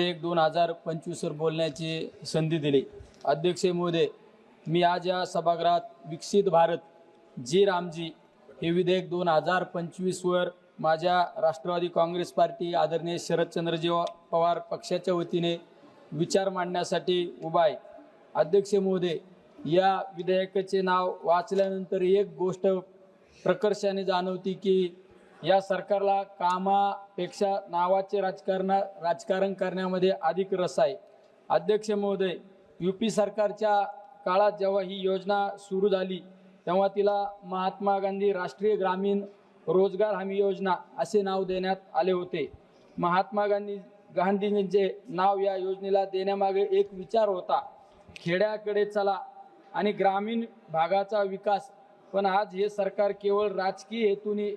हजार पंचवीसवर बोलण्याची संधी दिली. अध्यक्ष महोदय मी आज या सभागृहात विकसित भारत जी रामजी हे विधेयक दोन हजार पंचवीसवर माझ्या राष्ट्रवादी काँग्रेस पार्टी आदरणीय शरदचंद्रजी पवार पक्षाच्या वतीने विचार मांडण्यासाठी उभा आहे. अध्यक्ष महोदय या विधेयकाचे नाव वाचल्यानंतर एक गोष्ट प्रकर्षाने जाणवती की या सरकारला कामापेक्षा नावाचे राजकारण राजकारण करण्यामध्ये अधिक रस आहे. अध्यक्ष महोदय यू पी सरकारच्या काळात जेव्हा ही योजना सुरू झाली तेव्हा तिला महात्मा गांधी राष्ट्रीय ग्रामीण रोजगार हमी योजना असे नाव देण्यात आले होते. महात्मा गांधी गांधीजींचे नाव या योजनेला देण्यामागे एक विचार होता खेड्याकडे चला आणि ग्रामीण भागाचा विकास. पण आज हे सरकार केवळ राजकीय हेतूने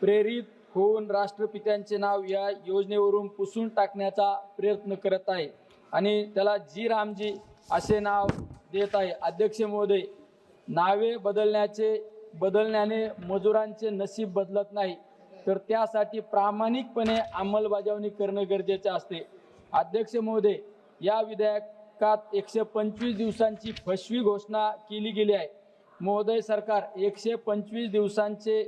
प्रेरित होऊन राष्ट्रपित्यांचे नाव या योजनेवरून पुसून टाकण्याचा प्रयत्न करत आहे. आणि त्याला जी रामजी असे नाव देत आहे. अध्यक्ष महोदय नावे बदलण्याचे बदलण्याने मजुरांचे नशीब बदलत नाही तर त्यासाठी प्रामाणिकपणे अंमलबजावणी करणं गरजेचे असते. अध्यक्ष महोदय या विधेयकात एकशे पंचवीस दिवसांची फसवी घोषणा केली गेली आहे. महोदय सरकार एकशे पंचवीस दिवसांचे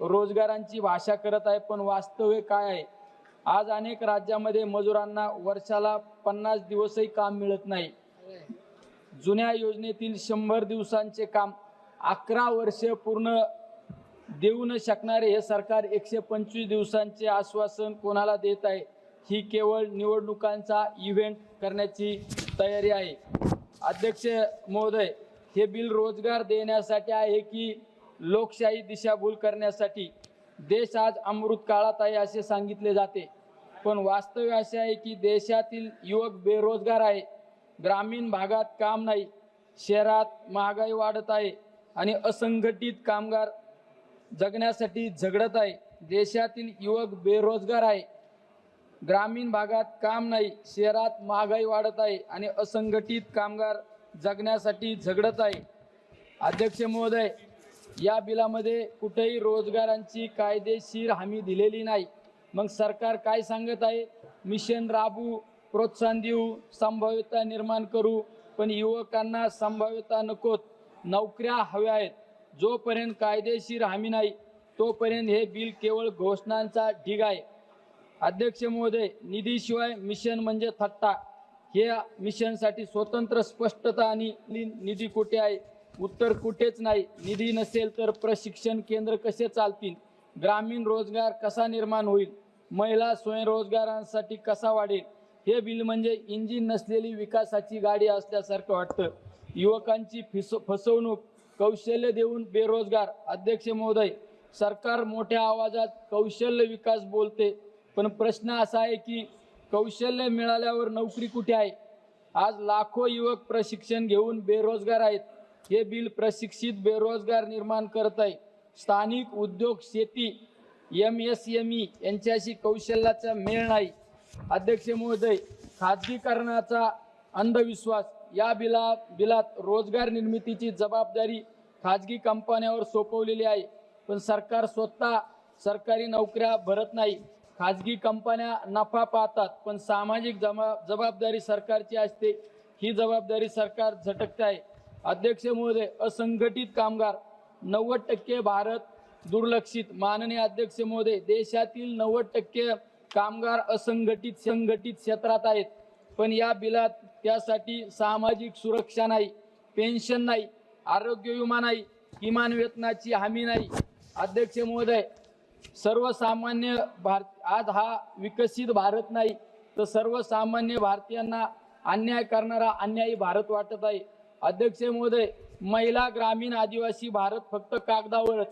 रोजगारांची भाषा करत आहे पण वास्तव्य काय आहे? आज अनेक राज्यामध्ये मजुरांना वर्षाला पन्नास दिवसही काम मिळत नाही. जुन्या योजनेतील शंभर दिवसांचे काम अकरा वर्ष पूर्ण देऊ न शकणारे हे सरकार एकशे पंचवीस दिवसांचे आश्वासन कोणाला देत आहे? ही केवळ निवडणुकांचा इव्हेंट करण्याची तयारी आहे. अध्यक्ष महोदय हे बिल रोजगार देण्यासाठी आहे की लोकशाही दिशाभूल करण्यासाठी देश आज अमृत काळात आहे असे सांगितले जाते. पण वास्तव्य असे आहे की देशातील युवक बेरोजगार आहे. ग्रामीण भागात काम नाही. शहरात महागाई वाढत आहे आणि असंघटित कामगार जगण्यासाठी झगडत आहे. देशातील युवक बेरोजगार आहे. ग्रामीण भागात काम नाही. शहरात महागाई वाढत आहे आणि असंघटित कामगार जगण्यासाठी झगडत आहे. अध्यक्ष महोदय या बिलामध्ये कुठेही रोजगारांची कायदेशीर हमी दिलेली नाही. मग सरकार काय सांगत आहे? मिशन राबू प्रोत्साहन देऊ संभाव्यता निर्माण करू. पण युवकांना संभाव्यता नकोत. नोकऱ्या हव्या आहेत. जोपर्यंत कायदेशीर हमी नाही तोपर्यंत हे बिल केवळ घोषणांचा ढीग आहे. अध्यक्ष महोदय निधीशिवाय मिशन म्हणजे थट्टा. हे मिशनसाठी स्वतंत्र स्पष्टता आणि निधी कुठे आहे? उत्तर कुठेच नाही. निधी नसेल तर प्रशिक्षण केंद्र कसे चालतील? ग्रामीण रोजगार कसा निर्माण होईल? महिला स्वयंरोजगारांसाठी कसा वाढेल? हे बिल म्हणजे इंजिन नसलेली विकासाची गाडी असल्यासारखं वाटतं. युवकांची फिस फसवणूक कौशल्य देऊन बेरोजगार. अध्यक्ष महोदय सरकार मोठ्या आवाजात कौशल्य विकास बोलते पण प्रश्न असा आहे की कौशल्य मिळाल्यावर नोकरी कुठे आहे? आज लाखो युवक प्रशिक्षण घेऊन बेरोजगार आहेत. हे बिल प्रशिक्षित बेरोजगार निर्माण करत आहे. स्थानिक उद्योग शेती एम एस एम ई यांच्याशी कौशल्याचा मेळ नाही. अध्यक्ष महोदय खाजगीकरणाचा अंधविश्वास या बिला बिलात रोजगार निर्मितीची जबाबदारी खाजगी कंपन्यावर सोपवलेली आहे. पण सरकार स्वतः सरकारी नोकऱ्या भरत नाही. खाजगी कंपन्या नफा पाहतात पण सामाजिक जमा जबाबदारी सरकारची असते. ही जबाबदारी सरकार झटकते आहे. अध्यक्ष महोदय असंघटित कामगार नव्वद टक्के भारत दुर्लक्षित. माननीय अध्यक्ष महोदय देशातील नव्वद टक्के कामगार असंघटित संघटित क्षेत्रात आहेत. पण या बिलात त्यासाठी सामाजिक सुरक्षा नाही पेन्शन नाही आरोग्य विमा नाही किमान वेतनाची हमी नाही. अध्यक्ष महोदय सर्वसामान्य भारत आज हा विकसित भारत नाही तर सर्वसामान्य भारतीयांना अन्याय करणारा अन्यायी भारत वाटत आहे. अध्यक्ष महोदय महिला ग्रामीण आदिवासी भारत फक्त कागदावरच.